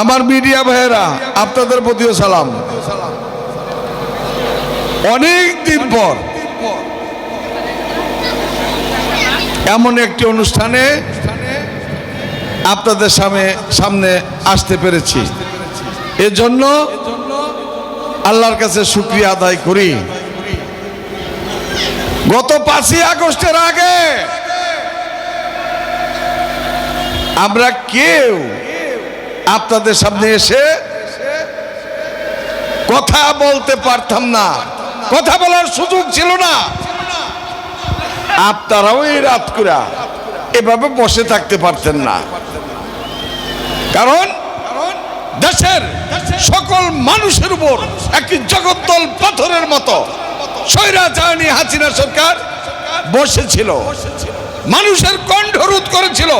আমার মিডিয়া ভাইয়েরা, আপনাদের প্রতিও সালাম। অনেক দিন পর এমন একটি অনুষ্ঠানে আপনাদের সামনে সামনে আসতে পেরেছি। এজন্য আল্লাহর কাছে সুক্রিয়া আদায় করি। গত পাঁচই আগস্টের আগে আমরা কেউ আপনাদের সামনে এসে কথা বলতে পারতাম না। কথা বলার সুযোগ ছিল না। আপনারাও এই রাত করে এভাবে বসে থাকতে পারতেন না। কারণ দেশের সকল মানুষের উপর একটি জগদ্দল পাথরের মতো সৈরা স্বৈরাচারণী হাসিনা সরকার বসেছিল। মানুষের কণ্ঠ রোধ করেছিল।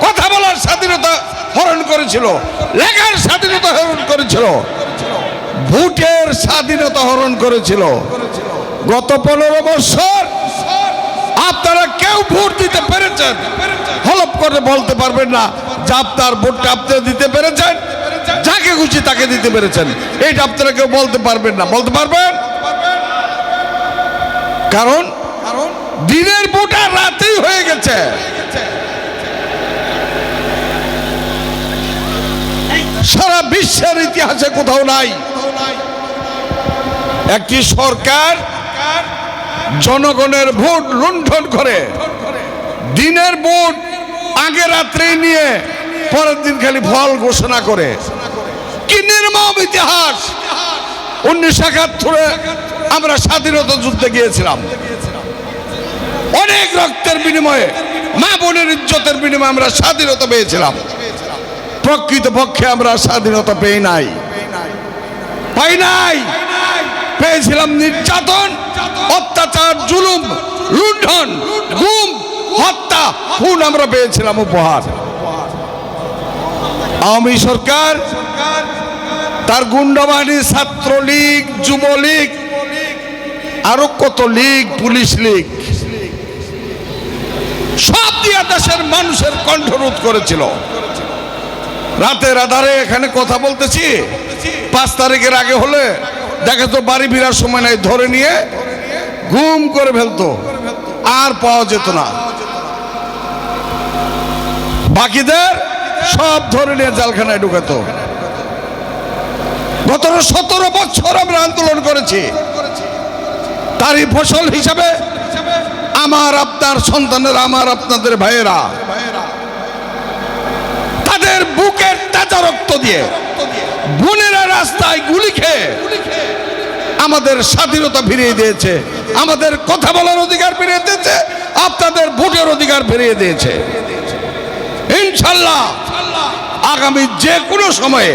কথা বলার স্বাধীনতা হরণ করেছিল লেখার স্বাধীনতা হরণ করেছিল ভোটের স্বাধীনতা হরণ করেছিল। গত পনেরো বছর আপনারা কেউ ভোট দিতে পেরেছেন? হলপ করে বলতে পারবেন না যে আপনার ভোটটা আপনি দিতে পেরেছেন, যাকে খুশি তাকে দিতে পেরেছেন। এইটা আপনারা কেউ বলতে পারবেন না। বলতে পারবেন? কারণ দিনের ভোট রাতেই হয়ে গেছে সারা বিশ্বের ইতিহাসে কোথাও নাই। একটি সরকার জনগণের ভোট লুণ্ঠন করে, দিনের ভোট আগে রাত্রেই নিয়ে পরের দিন খালি ফল ঘোষণা করে। কি নির্মম ইতিহাস! উনিশশো একাত্তরে আমরা স্বাধীনতা যুদ্ধে গিয়েছিলাম। অনেক রক্তের বিনিময়ে, মা বোনের ইজ্জতের বিনিময়ে আমরা স্বাধীনতা পেয়েছিলাম। প্রকৃত পক্ষে আমরা স্বাধীনতা পেয়ে নাই। পাই নাই। পেয়েছিলাম নির্যাতন, অত্যাচার, জুলুম, লুণ্ঠন, গুম, হত্যা, খুন আমরা পেয়েছিলাম উপহার। আওয়ামী সরকার, তার গুন্ডাবাহিনী, ছাত্রলীগ, যুবলীগ, আরও কত লীগ, পুলিশ লীগ, সব দিয়া দেশের মানুষের কণ্ঠরোধ করেছিল। রাতের আধারে এখানে কথা বলতেছি। পাঁচ তারিখের আগে হলে দেখা তো বাড়ি ফিরার সময় নাই, ধরে নিয়ে ঘুম করে ফেলতো, আর পাওয়া যেত না। বাকিদের সব ধরে নিয়ে জালখানায় ঢুকাতো। গত সতেরো বছর আমরা আন্দোলন করেছি। তারই ফসল হিসাবে আমার আপনার সন্তানের, আমার আপনাদের ভাইয়েরা দিয়ে বোনেরা রাস্তায় গুলি খেয়ে আমাদের স্বাধীনতা ফিরিয়ে দিয়েছে, আমাদের কথা বলার অধিকার ফিরিয়ে দিয়েছে, আপনাদের ভোটের অধিকার ফিরিয়ে দিয়েছে। ইনশাল্লাহ আগামী যে কোনো সময়ে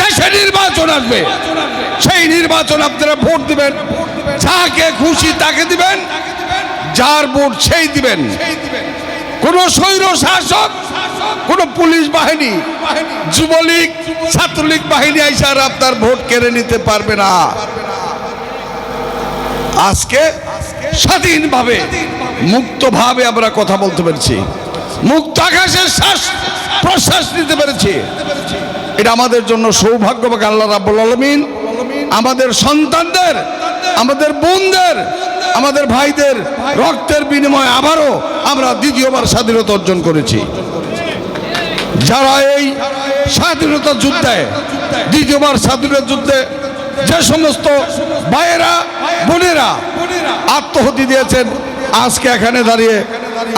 দেশে নির্বাচন আসবে, সেই নির্বাচন আপনারা ভোট দিবেন। যাকে খুশি তাকে দিবেন, যার ভোট সেই দিবেন। কোন স্বৈর শাসক পুলিশ বাহিনী, যুবলীগ, ছাত্রলীগ বাহিনী আইসা আর আপনার ভোট কেড়ে নিতে পারবে না। আজকে স্বাধীনভাবে, মুক্তভাবে আমরা কথা বলতে পেরেছি। মুক্ত আকাশের শ্বাস প্রশ্বাস নিতে পেরেছি। এটা আমাদের জন্য সৌভাগ্য বা আল্লাহ রাব্বুল আলমিন আমাদের সন্তানদের, আমাদের বোনদের, আমাদের ভাইদের রক্তের বিনিময়ে আবারও আমরা দ্বিতীয়বার স্বাধীনতা অর্জন করেছি। যারা এই স্বাধীনতা যুদ্ধে, দ্বিতীয়বার স্বাধীনতা যুদ্ধে যে সমস্ত ভাইয়েরা, বোনেরা আত্মহতি দিয়েছেন, আজকে এখানে দাঁড়িয়ে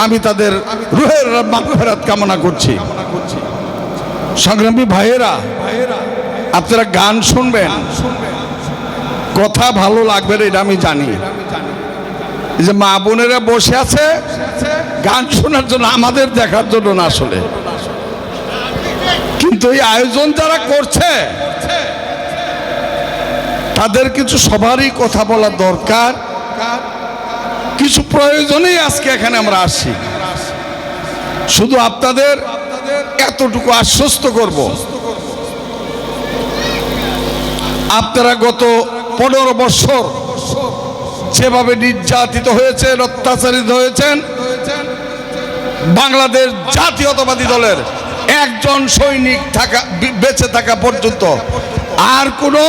আমি তাদের রুহের মাগফেরাত কামনা করছি। সংগ্রামী ভাইয়েরা, আপনারা গান শুনবেন, কথা ভালো লাগবে এটা আমি জানি। যে মা বোনেরা বসে আছে, গান শোনার জন্য, আমাদের দেখার জন্য না আসলে। কিন্তু এই আয়োজন যারা করছে, তাদের কিছু সবারই কথা বলা দরকার। কিছু প্রয়োজনেই আজকে এখানে আমরা আসি। শুধু আপনাদের এতটুকু আশ্বস্ত করব। আপনারা গত পনেরো বছর যেভাবে নির্যাতিত হয়েছেন, অত্যাচারিত হয়েছেন, বাংলাদেশ জাতীয়তাবাদী দলের একজন সৈনিক থাকা বেঁচে থাকা পর্যন্ত। আর কোনো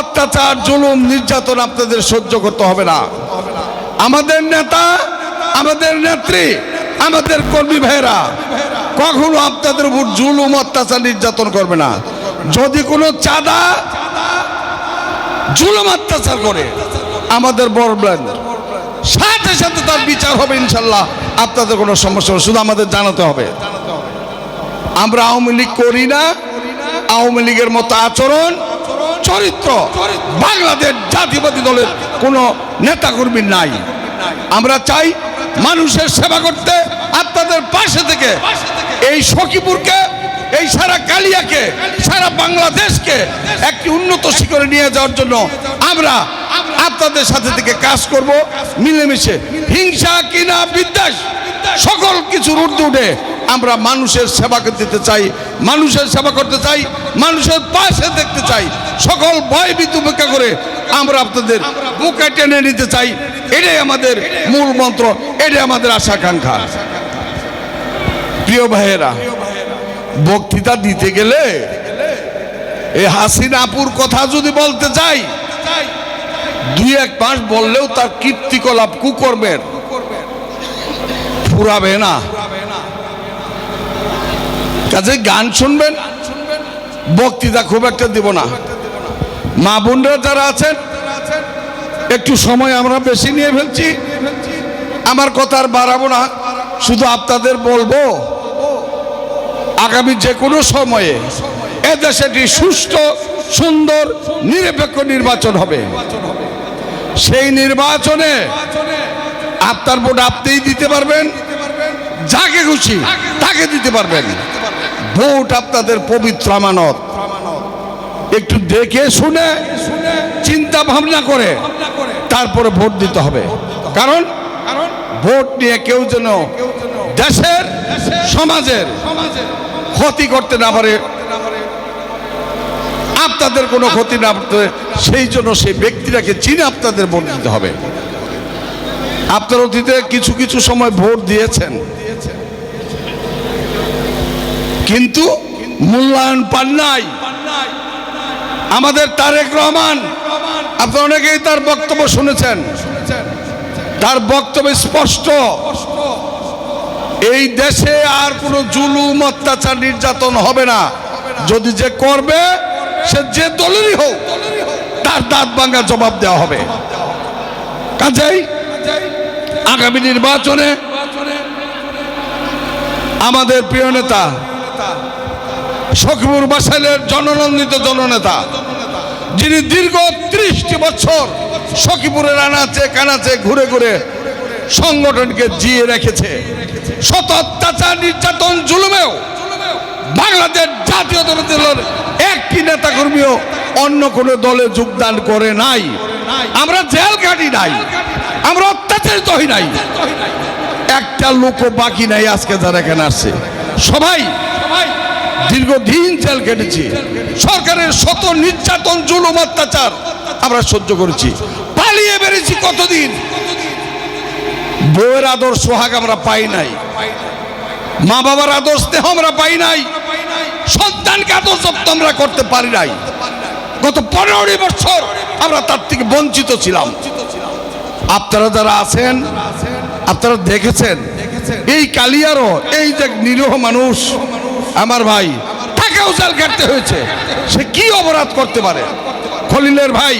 অত্যাচার, জুলুম, নির্যাতন আপনাদের সহ্য করতে হবে না। আমাদের নেতা, আমাদের নেত্রী, আমাদের কর্মী ভাইয়েরা, কখনো আপনাদের উপর জুলুম, অত্যাচার, নির্যাতন করবে না। যদি কোনো চাঁদা, জুলুম, অত্যাচার করে আমাদের বলবেন সাথে সাথে তার বিচার হবে ইনশাল্লাহ। আপনাদের কোনো সমস্যা শুধু আমাদের জানাতে হবে। আমরা আওয়ামী লীগ করি না। আওয়ামী লীগের মতো আচরণ, চরিত্র। বাংলাদেশ জাতীয়বাদী দলের কোনো নেতাকর্মী নাই। আমরা চাই মানুষের সেবা করতে আপনাদের পাশে থেকে এই সখীপুরকে, এই সারা কালিয়াকে, সারা বাংলাদেশকে একটি উন্নত শিখরে নিয়ে যাওয়ার জন্য আমরা আপনাদের সাথে থেকে কাজ করব। মিলেমিশে, হিংসা কিনা বিদ্বেষ, সকল কিছুর ঊর্ধ্বে উঠে আমরা মানুষের সেবা দিতে চাই, মানুষের সেবা করতে চাই, মানুষের পাশে দেখতে চাই। সকল ভয় ভীতি উপেক্ষা করে আমরা আপনাদের বুকে টেনে নিতে চাই। এটাই আমাদের মূল মন্ত্র, এটাই আমাদের আশা আকাঙ্ক্ষা প্রিয় ভাইয়েরা, বক্তৃতা দিতে গেলে এই হাসিনাপুর কথা যদি বলতে চাই, দুই এক মাস বললেও তার কীর্তিকলাপ কুকর্মের। ফুরাবে না। কাজে গান শুনবেন, বক্তৃতা খুব একটা দিব না। মা বোনরা যারা আছেন, একটু সময় আমরা বেশি নিয়ে ফেলছি। আমার কথা আর বাড়াবো না, শুধু আপনাদের বলব, আগামী যে কোনো সময়ে এদেশে একটি সুষ্ঠু, সুন্দর, নিরপেক্ষ নির্বাচন হবে। সেই নির্বাচনে আপনার ভোট আপনিই দিতে পারবেন, যাকে খুশি তাকে দিতে পারবেন। ভোট আপনাদের পবিত্র আমানত। একটু দেখে শুনে চিন্তা ভাবনা করে তারপরে ভোট দিতে হবে। কারণ ভোট নিয়ে কেউ যেন দেশের, সমাজের ক্ষতি করতে না পারে, আপনাদের কোনো ক্ষতি না করতে, সেই জন্য সেই ব্যক্তিটাকে চিনে আপনাদের ভোট দিতে হবে। আপনার অতীতে কিছু কিছু সময় ভোট দিয়েছেন। কিন্তু মূল্যায়ন পান নাই। আমাদের তারেক রহমান, আপনারা অনেকেই তার বক্তব্য শুনেছেন। তার বক্তব্য স্পষ্ট। এই দেশে আর কোনো জুলুম, অত্যাচার, নির্যাতন হবে না। যদি যে করবে, সে যে দলেরই হোক, তার দাঁত ভাঙ্গা জবাব দেওয়া হবে। কাজেই আগামী নির্বাচনে আমাদের প্রিয় নেতা সখিবুর বাসাইলের জননন্দিত জননেতা, যিনি দীর্ঘ ত্রিশটি বছর সখিপুরের আনাচে কানাচে ঘুরে ঘুরে সংগঠনকে জিয়ে রেখেছে। শত অত্যাচার, নির্যাতন, জুলুমেও বাংলাদেশ জাতীয় দলের একটি নেতা কর্মীও অন্য কোনো দলে যোগদান করে নাই। আমরা জেল কাটি নাই, আমরা অত্যাচারিত হই নাই। একটা লোকও বাকি নাই আজকে যারা এখানে আসছে। সবাই দীর্ঘদিন জেল কেটেছি। সরকারের শত নির্যাতন, জুলুম, অত্যাচার আমরা সহ্য করেছি। পালিয়ে বেড়েছি কতদিন? বউয়ের আদর, সোহাগ আমরা পাই নাই। মা বাবার আদর, স্নেহ আমরা পাই নাই। সন্তানকে আদর যত্ন আমরা করতে পারি নাই। গত পনেরোটি বছর আমরা তার থেকে বঞ্চিত ছিলাম। আপনারা যারা আছেন, আপনারা দেখেছেন, এই কালিয়ারও এই যে নিরীহ মানুষ আমার ভাই তাকেও জেল কাটতে হয়েছে। সে কি অপরাধ করতে পারে? খলিলের ভাই,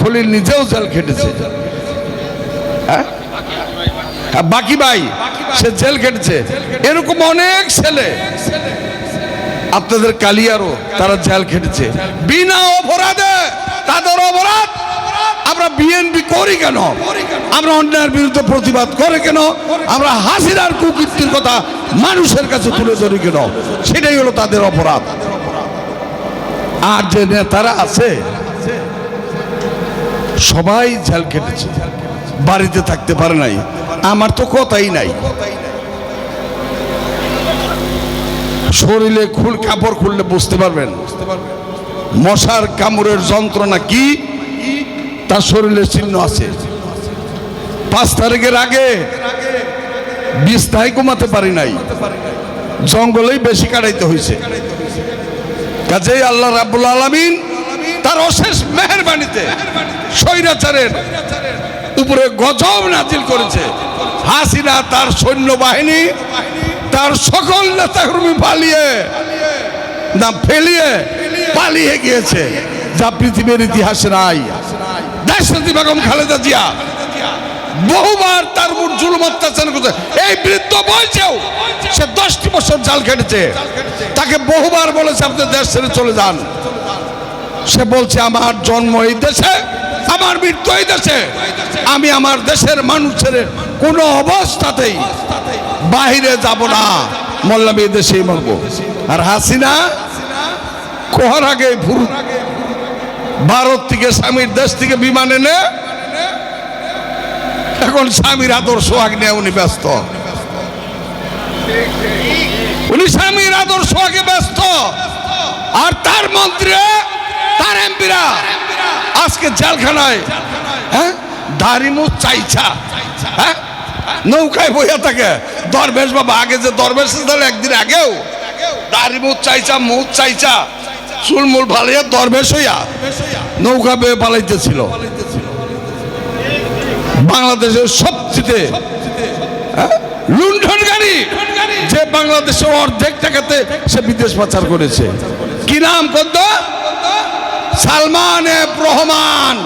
খলিল নিজেও জেল খেটেছে হ্যাঁ? বাকি ভাই, সে জেল খেটেছে এরকম অনেক ছেলে। আপনাদের কালিয়ারও তারা জেল খেটেছে বিনা অপরাধে তাদের অপরাধ আমরা বিএনপি করি কেন? আমরা অন্যায়ের বিরুদ্ধে প্রতিবাদ করে কেন? আমরা হাসিনার কুকীর্তির কথা মানুষের কাছে তুলে ধরি কেন? সেটাই হলো তাদের অপরাধ। আর যে নেতারা আছে, সবাই ঝাল কেটেছে বাড়িতে থাকতে পারে নাই। আমার তো কথাই নাই। শরীরে খুল কাপড় খুললে বুঝতে পারবেন। মশার কামড়ের যন্ত্রণা কি? তার শরীরে চিহ্ন আছে। পাঁচ তারিখের আগে বিস্তায় ঘুমাতে পারি নাই। জঙ্গলেই বেশি কাটাইতে হয়েছে কাজেই আল্লাহ রাব্বুল আলামিন তার অশেষ মেহেরবানিতে স্বৈরাচারের উপরে গজব নাজিল করেছে। হাসিনা তার সৈন্যবাহিনী, তার সকল নেতাকর্মী পালিয়ে, না, ফেলিয়ে পালিয়ে গিয়েছে। যা পৃথিবীর ইতিহাসে নাই। দেশরতী বেগম খালেদা জিয়া বহুবার তার উপর জুলুম অত্যাচার করছে। এই বৃদ্ধ বয়সেও সে দশটি বছর জাল খেটেছে। তাকে বহুবার বলেছে, আপনি দেশ ছেড়ে চলে যান। সে বলছে, আমার জন্ম এই দেশে, আমার মৃত্যু এই দেশে। আমি আমার দেশের মানুষের কোনো অবস্থাতেই বাহিরে যাব না। মল্লাম দেশেই মরবো। আর হাসিনা কোহার আগে ভুরু ভারত থেকে স্বামীর দেশ থেকে বিমান এনে এখন স্বামীর আদর্শ নিয়ে উনি ব্যস্ত। উনি স্বামীর আদর্শ আগে ব্যস্ত। আর তার মন্ত্রী, তার এমপিরা আজকে জেলখানায় হ্যাঁ? দাড়িমু চাইছা হ্যাঁ? নৌকায় বইয়া থাকে, দরবেশ বাবা, আগে যে দরবেশ ছিল একদিন আগেও, দাড়িমু চাইছা, মুখ চাইছা চুলমুল ভালিয়া দরবেশ হইয়া নৌকা বেয়ে পালাইতেছিল। বাংলাদেশের সবচেয়ে হ্যাঁ, গাড়ি যে বাংলাদেশের অর্ধেক টাকাতে সে বিদেশ পাচার করেছে। কি নাম কত সালমান এফ রহমান।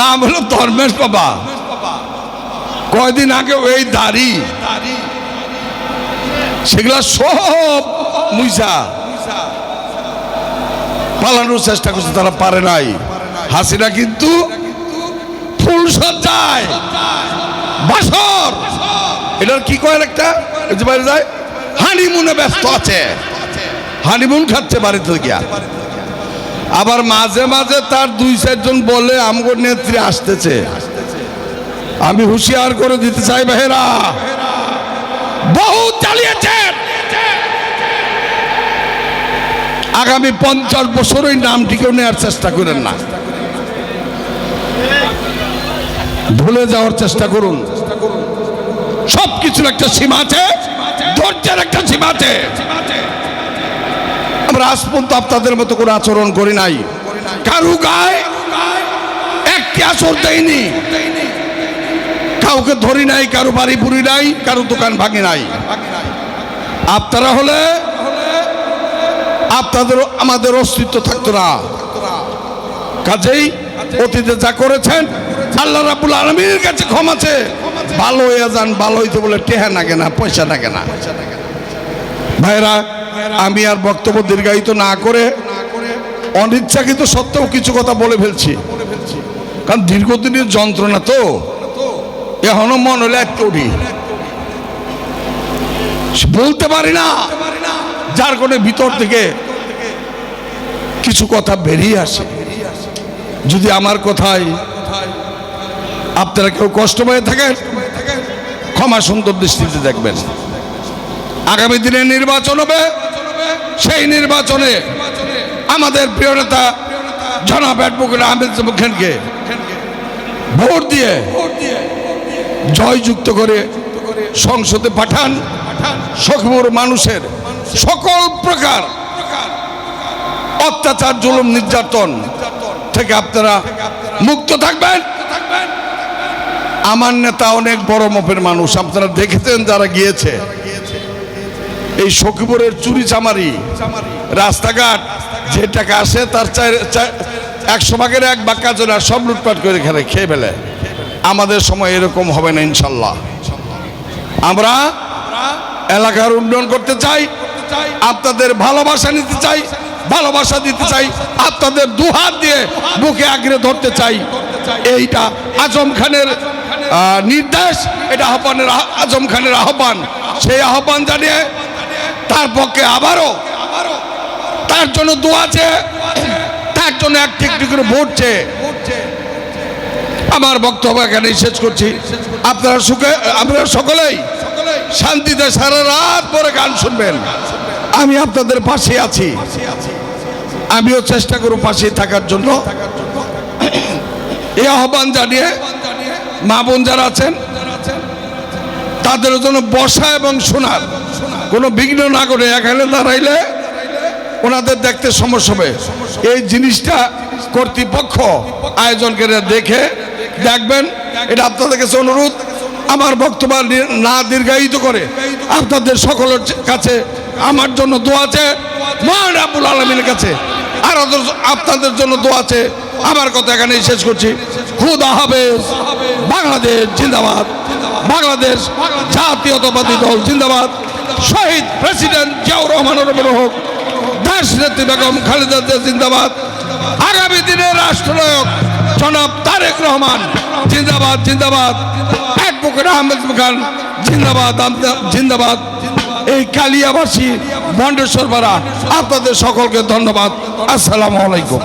নাম হলো ধর্মেশ বাবা। কয়দিন আগে ওই দাড়ি সেগুলা সব মুইসা পালানোর চেষ্টা করছে, তারা পারে নাই। হাসিনা কিন্তু ফুল সজ্জায়। বাসর। এটার কি কয় একটা বাইরে যায়। হানিমুনে ব্যস্ত আছে। হানিমুন খাচ্ছে বাড়িতে গিয়া। আবার মাঝে মাঝে তার দুই চারজন বলে আমগর নেত্রী আসতেছে। আমি হুঁশিয়ার করে দিতে চাই, বেহেরা। বহু চালিয়েছেন। আগামী পঞ্চাশ বছর ওই নামটিকেও নেওয়ার চেষ্টা করেন না। ভুলে যাওয়ার চেষ্টা করুন। সব কিছুর একটা সীমা আছে, ধৈর্যের একটা সীমা আছে। আমরা আজ পর্যন্ত আপনাদের মতো করে আচরণ করি নাই। কারু গায়ে একটি আসর দেয়নি। কাউকে ধরি নাই, কারও বাড়ি পুরি নাই, কারও দোকান ভাঙি নাই। আপনারা হলে আপনাদের, আমাদের অস্তিত্ব থাকতো না। কাজেই অতীতে যা করেছেন, আল্লাহ রাবুল আলমীর কাছে ক্ষমাছে ভালো হয়ে যান, ভালো হইতে বলে টেহা লাগে না পয়সা লাগে না ভাইরা, আমি আর বক্তব্য দীর্ঘায়িত না করে অনিচ্ছাকৃত সত্ত্বেও কিছু কথা বলে ফেলছি। কারণ দীর্ঘদিনের যন্ত্রণা তো, এখনও মন হলে উঠি বলতে পারি না যার কোনো ভিতর থেকে কিছু কথা বেরিয়ে আসে। যদি আমার কথায় আপনারা কেউ কষ্ট পেয়ে থাকেন, ক্ষমা সুন্দর দৃষ্টিতে দেখবেন। আগামী দিনে নির্বাচন হবে, সেই নির্বাচনে আমাদের প্রিয় নেতা জনাব অ্যাডভোকেট আহমেদ খানকে ভোট দিয়ে জয়যুক্ত করে সংসদে পাঠান সকল মানুষের সকল প্রকার অত্যাচার, জুলুম, নির্যাতন থেকে আপনারা মুক্ত থাকবেন। আমার নেতা অনেক বড় মপের মানুষ, আপনারা দেখেছেন যারা গিয়েছে। এই সখীপুরের চুরি চামারি, রাস্তাঘাট, যে টাকা আসে তার একশো ভাগের এক বাক্কা জন্য সব লুটপাট করে খেলে খেয়ে ফেলে। আমাদের সময় এরকম হবে না, ইনশাল্লাহ। আমরা এলাকার উন্নয়ন করতে চাই। আপনাদের ভালোবাসা নিতে চাই, ভালোবাসা দিতে চাই, আপনাদের দুহাত দিয়ে বুকে আগ্রে ধরতে চাই। এইটা আজম খানের নির্দেশ, এটা আহ্বানের আজম খানের আহ্বান। সেই আহ্বান জানিয়ে তার পক্ষে আবারও তার জন্য দোয়াছে তার জন্য একটি একটি করে ভোট চেয়ে আমার বক্তব্য এখানে শেষ করছি। আপনারা সুখে, আপনারা সকলেই শান্তিতে সারা রাত পরে গান শুনবেন। আমি আপনাদের পাশে আছি। আমিও চেষ্টা করব পাশে থাকার জন্য। এই আহ্বান জানিয়ে মা বোন যারা আছেন, তাদের জন্য বসা এবং শোনার কোনো বিঘ্ন না করে এখানে দাঁড়াইলে ওনাদের দেখতে সমস্যা হবে। এই জিনিসটা কর্তৃপক্ষ আয়োজনকে দেখে দেখবেন। এটা আপনাদের কাছে অনুরোধ। আমার বক্তব্য না দীর্ঘায়িত করে আপনাদের সকলের কাছে আমার জন্য দোয়া আছে, মহান আব্বুল আলমীর কাছে। আর আপনাদের জন্য দোয়া আছে, আমার কথা এখানেই শেষ করছি। খুদা হাফেজ, বাংলাদেশ জিন্দাবাদ। বাংলাদেশ জাতীয়তাবাদী দল জিন্দাবাদ। শহীদ প্রেসিডেন্ট জিয়াউর রহমানের হোক দেশ নেত্রী বেগম খালেদা জিন্দাবাদ। আগামী দিনের রাষ্ট্রনায়ক জনাব তারেক রহমান জিন্দাবাদ জিন্দাবাদ। অ্যাডভোকেট আহমেদ খান জিন্দাবাদ জিন্দাবাদ। এই কালিয়াবাসী মন্ডেশ্বর পাড়া আপনাদের সকলকে ধন্যবাদ। আসসালামু আলাইকুম।